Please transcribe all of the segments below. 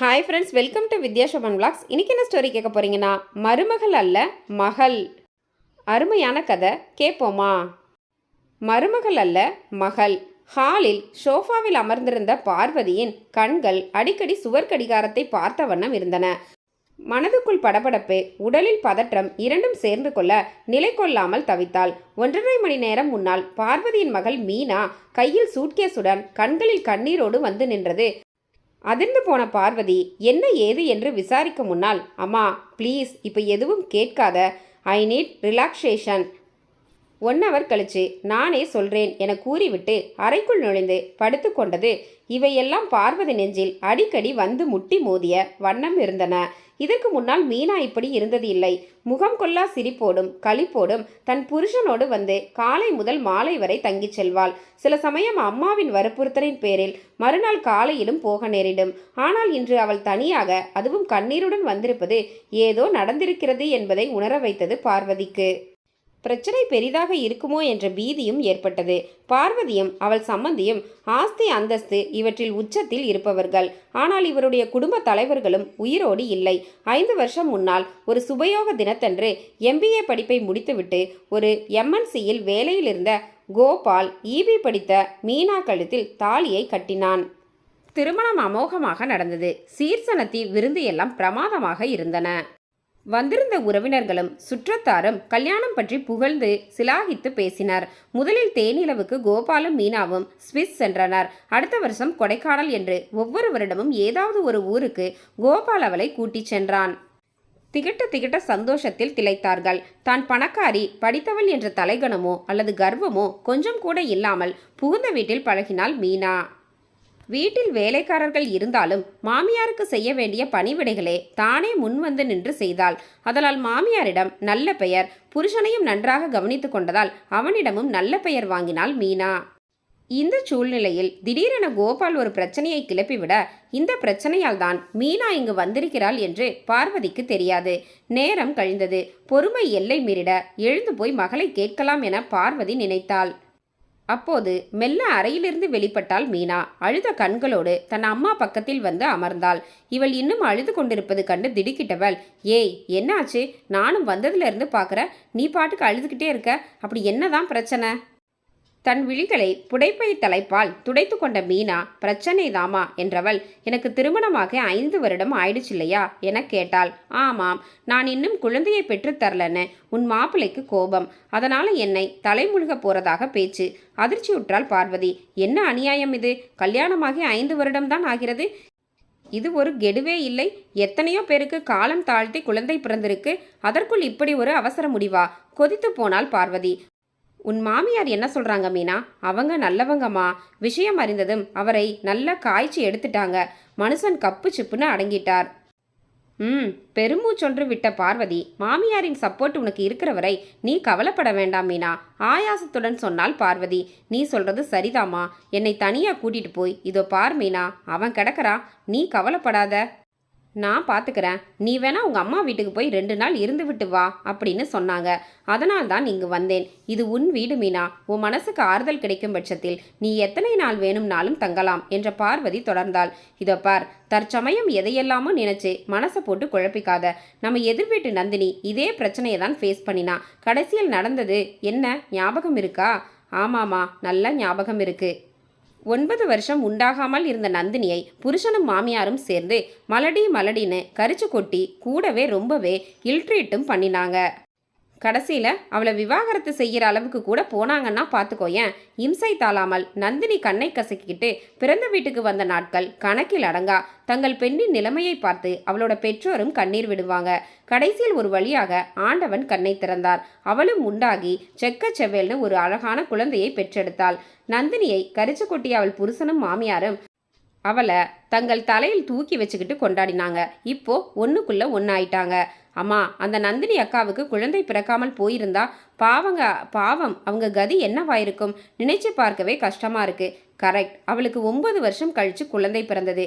Hi friends welcome to Vidyasoban vlogs. இன்றைக்கி என்ன story கேட்க போறீங்கன்னா மருமகள் அல்ல மகள். அருமையான கதை கேட்போமா? மருமகள் அல்ல மகள். ஹாலில் ஷோஃபாவில் அமர்ந்திருந்த பார்வதியின் கண்கள் அடிக்கடி சுவர் கடிகாரத்தை பார்த்த வண்ணம் இருந்தன. மனதுக்குள் படபடப்பு உடலில் பதற்றம் இரண்டும் சேர்ந்து கொள்ள நிலை கொள்ளாமல் தவித்தாள். ஒன்றரை மணி நேரம் முன்னால் பார்வதியின் மகள் மீனா கையில் சூட்கேஸுடன் கண்களில் கண்ணீரோடு வந்து நின்றது. அதிர்ந்து போன பார்வதி என்ன ஏது என்று விசாரிக்க முன்னால் அம்மா ப்ளீஸ் இப்போ எதுவும் கேட்காத. I need relaxation one hour கழிச்சு நானே சொல்றேன் என கூறிவிட்டு அறைக்குள் நுழைந்து படுத்து கொண்டது. இவையெல்லாம் பார்வதி நெஞ்சில் அடிக்கடி வந்து முட்டி மோதிய வண்ணம் இருந்தன. இதற்கு முன்னால் மீனா இப்படி இருந்தது இல்லை. முகம் கொள்ளா சிரிப்போடும் களிப்போடும் தன் புருஷனோடு வந்து காலை முதல் மாலை வரை தங்கிச் செல்வாள். சில சமயம் அம்மாவின் வற்புறுத்தலின் பேரில் மறுநாள் காலையிலும் போக நேரிடும். ஆனால் இன்று அவள் தனியாக அதுவும் கண்ணீருடன் வந்திருப்பது ஏதோ நடந்திருக்கிறது என்பதை உணர வைத்தது பார்வதிக்கு. பிரச்சனை பெரிதாக இருக்குமோ என்ற பீதியும் ஏற்பட்டது. பார்வதியும் அவள் சம்மந்தியும் ஆஸ்தி அந்தஸ்து இவற்றில் உச்சத்தில் இருப்பவர்கள். ஆனால் இவருடைய குடும்ப தலைவர்களும் உயிரோடு இல்லை. ஐந்து வருஷம் முன்னால் ஒரு சுபயோக தினத்தன்று எம்பிஏ படிப்பை முடித்துவிட்டு ஒரு எம்என்சியில் வேலையில் இருந்த கோபால் ஈபி படித்த மீனா கழுத்தில் தாலியை கட்டினான். திருமணம் அமோகமாக நடந்தது. சீர்சனத்தி விருந்து எல்லாம் பிரமாதமாக இருந்தன. வந்திருந்த உறவினர்களும் சுற்றத்தாரும் கல்யாணம் பற்றி புகழ்ந்து சிலாகித்து பேசினர். முதலில் தேனிலவுக்கு கோபாலும் மீனாவும் ஸ்விஸ் சென்றனர். அடுத்த வருஷம் கொடைக்கானல் என்று ஒவ்வொரு வருடமும் ஏதாவது ஒரு ஊருக்கு கோபால் அவளை கூட்டிச் சென்றான். திகட்ட திகட்ட சந்தோஷத்தில் திளைத்தார்கள். தான் பணக்காரி படித்தவள் என்ற தலைகணமோ அல்லது கர்வமோ கொஞ்சம் கூட இல்லாமல் புகுந்த வீட்டில் பழகினாள் மீனா. வீட்டில் வேலைக்காரர்கள் இருந்தாலும் மாமியாருக்கு செய்ய வேண்டிய பணிவிடைகளே தானே முன்வந்து நின்று செய்தாள். அதனால் மாமியாரிடம் நல்ல பெயர் புருஷனையும் நன்றாக கவனித்து கொண்டதால் அவனிடமும் நல்ல பெயர் வாங்கினாள் மீனா. இந்த சூழ்நிலையில் திடீரென கோபால் ஒரு பிரச்சனையை கிளப்பிவிட இந்த பிரச்சனையால் தான் மீனா இங்கு வந்திருக்கிறாள் என்று பார்வதிக்கு தெரியாது. நேரம் கழிந்தது. பொறுமை எல்லை மீறிட எழுந்து போய் மகளை கேட்கலாம் என பார்வதி நினைத்தாள். அப்போது மெல்ல அறையிலிருந்து வெளிப்பட்டாள் மீனா. அழுத கண்களோடு தன் அம்மா பக்கத்தில் வந்து அமர்ந்தாள். இவள் இன்னும் அழுது கொண்டிருப்பது கண்டு திடுக்கிட்டவள். ஏய் என்னாச்சு? நானும் வந்ததுலேருந்து பார்க்குற நீ பாட்டுக்கு அழுதுகிட்டே இருக்க. அப்படி என்னதான் பிரச்சனை? தன் விழிகளை புடைப்பை தலைப்பால் துடைத்து கொண்ட மீனா பிரச்சனை தாமா என்றவள் எனக்கு திருமணமாக ஐந்து வருடம் ஆயிடுச்சு இல்லையா என கேட்டாள். ஆமாம் நான் இன்னும் குழந்தையை பெற்றுத் தரலன்னு உன் மாப்பிள்ளைக்கு கோபம். அதனால என்னை தலைமுழுக போறதாக பேச்சு. அதிர்ச்சியுற்றாள் பார்வதி. என்ன அநியாயம் இது? கல்யாணமாகி ஐந்து வருடம்தான் ஆகிறது. இது ஒரு கெடுவே இல்லை. எத்தனையோ பேருக்கு காலம் தாழ்த்தி குழந்தை பிறந்திருக்கு. அதற்குள் இப்படி ஒரு அவசர முடிவா? கொதித்து போனால் பார்வதி. உன் மாமியார் என்ன சொல்கிறாங்க மீனா? அவங்க நல்லவங்கம்மா. விஷயம் அறிந்ததும் அவரை நல்லா காய்ச்சி எடுத்துட்டாங்க. மனுஷன் கப்பு சிப்புன்னு அடங்கிட்டார். ம் பெருமூச்சொன்று விட்ட பார்வதி மாமியாரின் சப்போர்ட் உனக்கு இருக்கிற வரை நீ கவலைப்பட வேண்டாம் மீனா. ஆயாசத்துடன் சொன்னால் பார்வதி நீ சொல்றது சரிதாம்மா. என்னை தனியாக கூட்டிட்டு போய் இதோ பார் மீனா. அவன் கிடக்கறா நீ கவலைப்படாத. நான் பார்த்துக்கிறேன் நீ வேணா உங்கள் அம்மா வீட்டுக்கு போய் ரெண்டு நாள் இருந்து விட்டு வா அப்படின்னு சொன்னாங்க. அதனால் தான் இங்கு வந்தேன். இது உன் வீடு மீனா. உன் மனசுக்கு ஆறுதல் கிடைக்கும் பட்சத்தில் நீ எத்தனை நாள் வேணும்னாலும் தங்கலாம் என்ற பார்வதி தொடர்ந்தாள். இதோ பார் தற்சமயம் எதையெல்லாமோ நினைச்சு மனசை போட்டு குழப்பிக்காத. நம்ம எதிர் வீட்டு நந்தினி இதே பிரச்சனையை தான் ஃபேஸ் பண்ணினா. கடைசியில் நடந்தது என்ன? ஞாபகம் இருக்கா? ஆமாமா நல்ல ஞாபகம் இருக்குது ஒன்பது வருஷம் உண்டாகாமல் இருந்த நந்தினியை புருஷனும் மாமியாரும் சேர்ந்து மலடி மலடின்னு கரிச்சு கொட்டி கூடவே ரொம்பவே இல்ட்ரீட்டும் பண்ணினாங்க. கடைசியில் அவளை விவாகரத்து செய்கிற அளவுக்கு கூட போனாங்கன்னா பார்த்துக்கோயேன் இம்சை தாளாமல் நந்தினி கண்ணை கசக்கிக்கிட்டு பிறந்த வீட்டுக்கு வந்த நாட்கள் கணக்கில் அடங்கா. தங்கள் பெண்ணின் நிலைமையை பார்த்து அவளோட பெற்றோரும் கண்ணீர் விடுவாங்க. கடைசியில் ஒரு வழியாக ஆண்டவன் கண்ணை திறந்தார். அவளும் உண்டாகி செக்க செவ்வேல்னு ஒரு அழகான குழந்தையை பெற்றெடுத்தாள். நந்தினியை கரிச்சு கொட்டி அவள் புருஷனும் மாமியாரும் அவளை தங்கள் தலையில் தூக்கி வச்சுக்கிட்டு கொண்டாடினாங்க. இப்போ ஒன்றுக்குள்ள ஒன்றாயிட்டாங்க அம்மா அந்த நந்தினி அக்காவுக்கு குழந்தை பிறக்காமல் போயிருந்தா பாவங்க பாவம் அவங்க கதி என்னவாயிருக்கும்? நினைச்சு பார்க்கவே கஷ்டமா இருக்கு. கரெக்ட் அவளுக்கு ஒன்பது வருஷம் கழிச்சு குழந்தை பிறந்தது.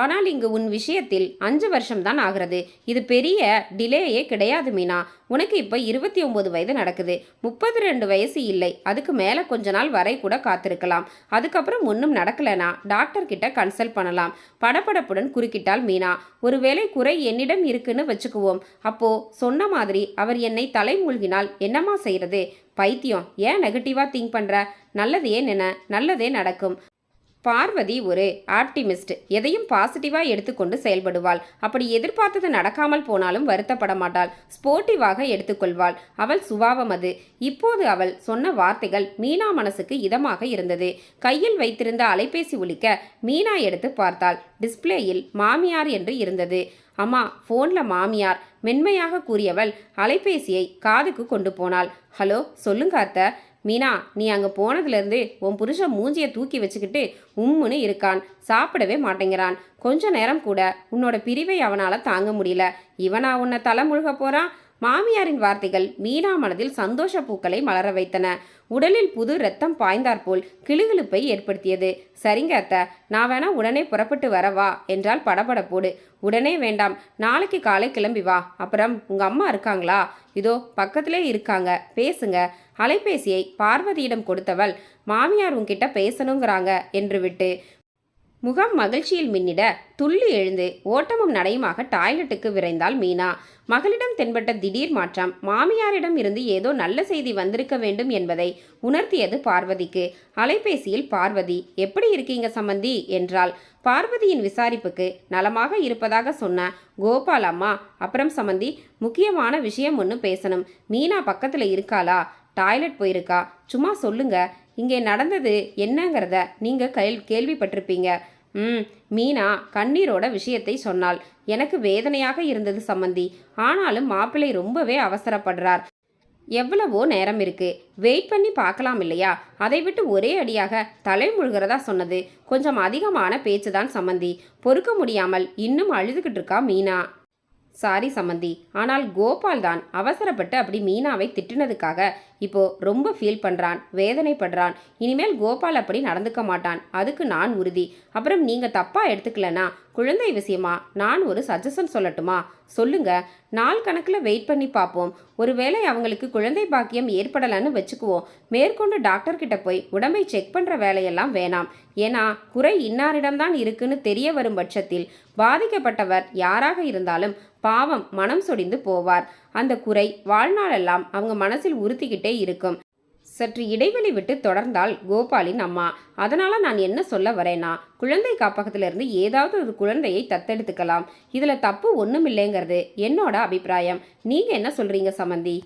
ஆனால் இங்கு உன் விஷயத்தில் அஞ்சு வருஷம்தான் ஆகிறது. இது பெரிய டிலேயே கிடையாது மீனா. உனக்கு இப்போ இருபத்தி ஒம்பது வயது நடக்குது. முப்பது ரெண்டு வயசு இல்லை. அதுக்கு மேலே கொஞ்ச நாள் வரை கூட காத்திருக்கலாம். அதுக்கப்புறம் ஒன்றும் நடக்கலைனா? டாக்டர் கிட்ட கன்சல்ட் பண்ணலாம். படபடப்புடன் குறுக்கிட்டால் மீனா. ஒருவேளை குறை என்னிடம் இருக்குன்னு வச்சுக்குவோம். அப்போ சொன்ன மாதிரி அவர் என்னை தலைமூழ்கினால் என்னம்மா செய்யறது பைத்தியம். ஏன் நெகட்டிவாக திங்க் பண்ணுற நல்லதையே நின. நல்லதே நடக்கும். பார்வதி ஒரு ஆப்டிமிஸ்ட். எதையும் பாசிட்டிவாக எடுத்துக்கொண்டு செயல்படுவாள். அப்படி எதிர்பார்த்தது நடக்காமல் போனாலும் வருத்தப்பட மாட்டாள். ஸ்போர்ட்டிவாக எடுத்துக்கொள்வாள். அவள் சுபாவம் அது. இப்போது அவள் சொன்ன வார்த்தைகள் மீனா மனசுக்கு இதமாக இருந்தது. கையில் வைத்திருந்த அலைபேசி ஒலிக்க மீனா எடுத்து பார்த்தாள். டிஸ்பிளேயில் மாமியார் என்று இருந்தது. அம்மா ஃபோனில் மாமியார். மென்மையாக கூறியவள் அலைபேசியை காதுக்கு கொண்டு போனாள். ஹலோ சொல்லுங்க அத்தை. மீனா நீ அங்கே போனதுலேருந்து உன் புருஷன் மூஞ்சியை தூக்கி வச்சுக்கிட்டு உம்முன்னு இருக்கான். சாப்பிடவே மாட்டேங்கிறான். கொஞ்ச நேரம் கூட உன்னோட பிரிவை அவனால் தாங்க முடியல. இவனா உன்னை தலை முழுக போகிறான் மாமியாரின் வார்த்தைகள் மீனா மனதில் சந்தோஷ பூக்களை மலர வைத்தன. உடலில் புது ரத்தம் பாய்ந்தாற்போல் கிளுகிழுப்பை ஏற்படுத்தியது. சரிங்க அத்தை நான் வேணா உடனே புறப்பட்டு வரவா? என்றால் படபடப்போடு. உடனே வேண்டாம் நாளைக்கு காலை கிளம்பி வா. அப்புறம் உங்க அம்மா இருக்காங்களா? இதோ பக்கத்திலே இருக்காங்க. பேசுங்க. அலைபேசியை பார்வதியிடம் கொடுத்தவள் மாமியார் உன்கிட்ட பேசணுங்கிறாங்க என்று விட்டு முகம் மகிழ்ச்சியில் மின்னிட துள்ளி எழுந்து ஓட்டமும் நடையுமாக டாய்லெட்டுக்கு விரைந்தாள் மீனா. மகளிடம் தென்பட்ட திடீர் மாற்றம் மாமியாரிடம் இருந்து ஏதோ நல்ல செய்தி வந்திருக்க வேண்டும் என்பதை உணர்த்தியது பார்வதிக்கு. அலைபேசியில் பார்வதி எப்படி இருக்கீங்க சம்பந்தி? என்றாள். பார்வதியின் விசாரிப்புக்கு நலமாக இருப்பதாக சொன்ன கோபால் அம்மா அப்புறம் சம்பந்தி முக்கியமான விஷயம் ஒன்று பேசணும். மீனா பக்கத்தில் இருக்காளா? டாய்லெட் போயிருக்கா? சும்மா சொல்லுங்க. இங்கே நடந்தது என்னங்கிறத நீங்கள் கேள் கேள்விப்பட்டிருப்பீங்க. ம் மீனா கண்ணீரோட விஷயத்தை சொன்னாள். எனக்கு வேதனையாக இருந்தது சம்மந்தி ஆனாலும் மாப்பிள்ளை ரொம்பவே அவசரப்படுறார். எவ்வளவோ நேரம் இருக்கு. வெயிட் பண்ணி பார்க்கலாம் இல்லையா? அதை விட்டு ஒரே அடியாக தலை முழுகிறதா சொன்னது. கொஞ்சம் அதிகமான பேச்சு தான் சம்மந்தி பொறுக்க முடியாமல் இன்னும் அழுதுகிட்டு இருக்கா மீனா. சாரி சம்மந்தி ஆனால் கோபால் தான் அவசரப்பட்டு அப்படி மீனாவை திட்டினதுக்காக இப்போ ரொம்ப ஃபீல் பண்ணுறான் வேதனைப்படுறான். இனிமேல் கோபால் அப்படி நடந்துக்க மாட்டான். அதுக்கு நான் உறுதி. அப்புறம் நீங்கள் தப்பாக எடுத்துக்கலனா குழந்தை விஷயமா நான் ஒரு சஜஷன் சொல்லட்டுமா? சொல்லுங்க. நாள் கணக்கில் வெயிட் பண்ணி பார்ப்போம். ஒருவேளை அவங்களுக்கு குழந்தை பாக்கியம் ஏற்படலைன்னு வச்சுக்குவோம். மேற்கொண்டு டாக்டர்கிட்ட போய் உடம்பை செக் பண்ணுற வேலையெல்லாம் வேணாம். ஏன்னா குறை இன்னாரிடம்தான் இருக்குன்னு தெரிய வரும் பட்சத்தில் பாதிக்கப்பட்டவர் யாராக இருந்தாலும் பாவம் மனம் சொடிந்து போவார். அந்த குறை வாழ்நாளெல்லாம் அவங்க மனசில் உறுத்திக்கிட்டே இருக்கும். சற்று இடைவெளி விட்டு தொடர்ந்தால் கோபாலின் அம்மா. அதனால நான் என்ன சொல்ல வரேன்னா குழந்தை காப்பகத்திலிருந்து ஏதாவது ஒரு குழந்தையை தத்தெடுத்துக்கலாம். இதுல தப்பு ஒன்றும் இல்லைங்கிறது என்னோட அபிப்பிராயம். நீங்க என்ன சொல்றீங்க சமந்தி?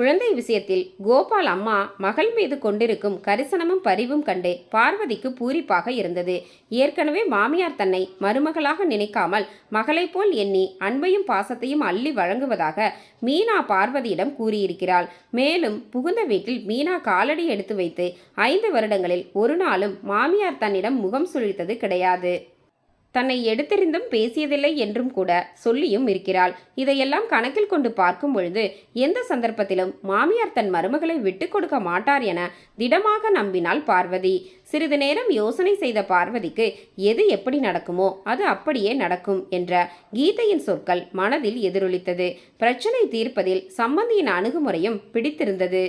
குழந்தை விஷயத்தில் கோபால் அம்மா மகள் மீது கொண்டிருக்கும் கரிசனமும் பரிவும் கண்டு பார்வதிக்கு பூரிப்பாக இருந்தது. ஏற்கனவே மாமியார் தன்னை மருமகளாக நினைக்காமல் மகளைப் போல் எண்ணி அன்பையும் பாசத்தையும் அள்ளி வழங்குவதாக மீனா பார்வதியிடம் கூறியிருக்கிறாள். மேலும் புகுந்த வீட்டில் மீனா காலடி எடுத்து வைத்து ஐந்து வருடங்களில் ஒரு நாளும் மாமியார் தன்னிடம் முகம் சுழித்தது கிடையாது. தன்னை எடுத்தெறிந்தும் பேசியதில்லை என்றும் கூட சொல்லியும் இருக்கிறாள். இதையெல்லாம் கணக்கில் கொண்டு பார்க்கும் பொழுது எந்த சந்தர்ப்பத்திலும் மாமியார் தன் மருமகளை விட்டு கொடுக்க மாட்டார் என திடமாக நம்பினாள் பார்வதி. சிறிது நேரம் யோசனை செய்த பார்வதிக்கு எது எப்படி நடக்குமோ அது அப்படியே நடக்கும் என்ற கீதையின் சொற்கள் மனதில் எதிரொலித்தது. பிரச்சனை தீர்ப்பதில் சம்பந்தியின் அணுகுமுறையும் பிடித்திருந்தது.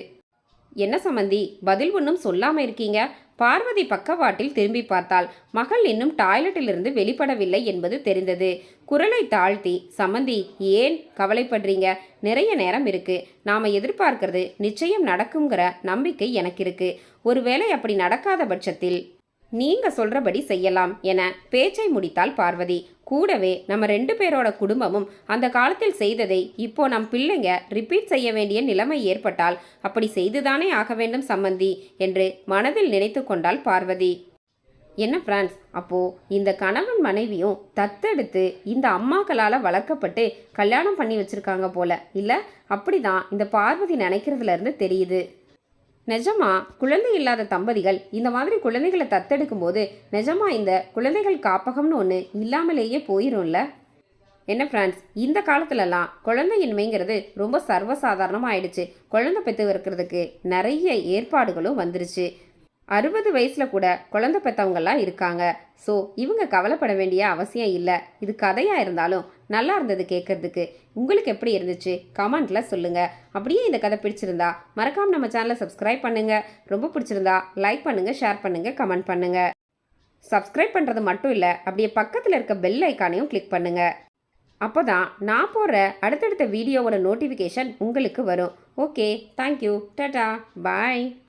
என்ன சம்மந்தி பதில் ஒன்றும் சொல்லாம இருக்கீங்க? பார்வதி பக்கவாட்டில் திரும்பி பார்த்தாள். மகள் இன்னும் டாய்லெட்டிலிருந்து வெளிப்படவில்லை என்பது தெரிந்தது. குரலை தாழ்த்தி சம்மந்தி ஏன் கவலைப்படுறீங்க? நிறைய நேரம் இருக்கு. நாம எதிர்பார்க்கிறது நிச்சயம் நடக்குங்கிற நம்பிக்கை எனக்கு இருக்கு ஒருவேளை அப்படி நடக்காத பட்சத்தில் நீங்க சொல்றபடி செய்யலாம் என பேச்சை முடித்தாள் பார்வதி. கூடவே நம்ம ரெண்டு பேரோட குடும்பமும் அந்த காலத்தில் செய்ததை இப்போ நம் பிள்ளைங்க ரிப்பீட் செய்ய வேண்டிய நிலைமை ஏற்பட்டால் அப்படி செய்துதானே ஆக வேண்டும் சம்மந்தி என்று மனதில் நினைத்து கொண்டாள் பார்வதி. என்ன பிரான்ஸ் அப்போ இந்த கணவன் மனைவியும் தத்தெடுத்து இந்த அம்மாக்களால் வளர்க்கப்பட்டு கல்யாணம் பண்ணி வச்சிருக்காங்க போல. இல்லை அப்படிதான் இந்த பார்வதி நினைக்கிறதுல இருந்து தெரியுது. நிஜமா குழந்தை இல்லாத தம்பதிகள் இந்த மாதிரி குழந்தைகளை தத்தெடுக்கும் போது நிஜமா இந்த குழந்தைகள் காப்பகம்னு ஒன்று இல்லாமலேயே போயிடும்ல என்ன ஃப்ரெண்ட்ஸ் இந்த காலத்துலலாம் குழந்தையின்மைங்கிறது ரொம்ப சர்வசாதாரணமாக ஆயிடுச்சு குழந்தை பெற்று இருக்கிறதுக்கு நிறைய ஏற்பாடுகளும் வந்துருச்சு. அறுபது வயசில் கூட குழந்தை பெற்றவங்கெல்லாம் இருக்காங்க. ஸோ இவங்க கவலைப்பட வேண்டிய அவசியம் இல்லை. இது கதையாக இருந்தாலும் நல்லா இருந்தது கேட்குறதுக்கு உங்களுக்கு எப்படி இருந்துச்சு? கமெண்ட்டில் சொல்லுங்கள் அப்படியே இந்த கதை பிடிச்சிருந்தா மறக்காம நம்ம சேனலை சப்ஸ்கிரைப் பண்ணுங்கள் ரொம்ப பிடிச்சிருந்தா லைக் பண்ணுங்கள் ஷேர் பண்ணுங்கள் கமெண்ட் பண்ணுங்கள் சப்ஸ்கிரைப் பண்ணுறது மட்டும் இல்லை அப்படியே பக்கத்தில் இருக்க பெல் ஐக்கானையும் கிளிக் பண்ணுங்கள் அப்போ தான் நான் போடுற அடுத்தடுத்த வீடியோவோட நோட்டிஃபிகேஷன் உங்களுக்கு வரும். ஓகே தேங்க்யூ டாட்டா பாய்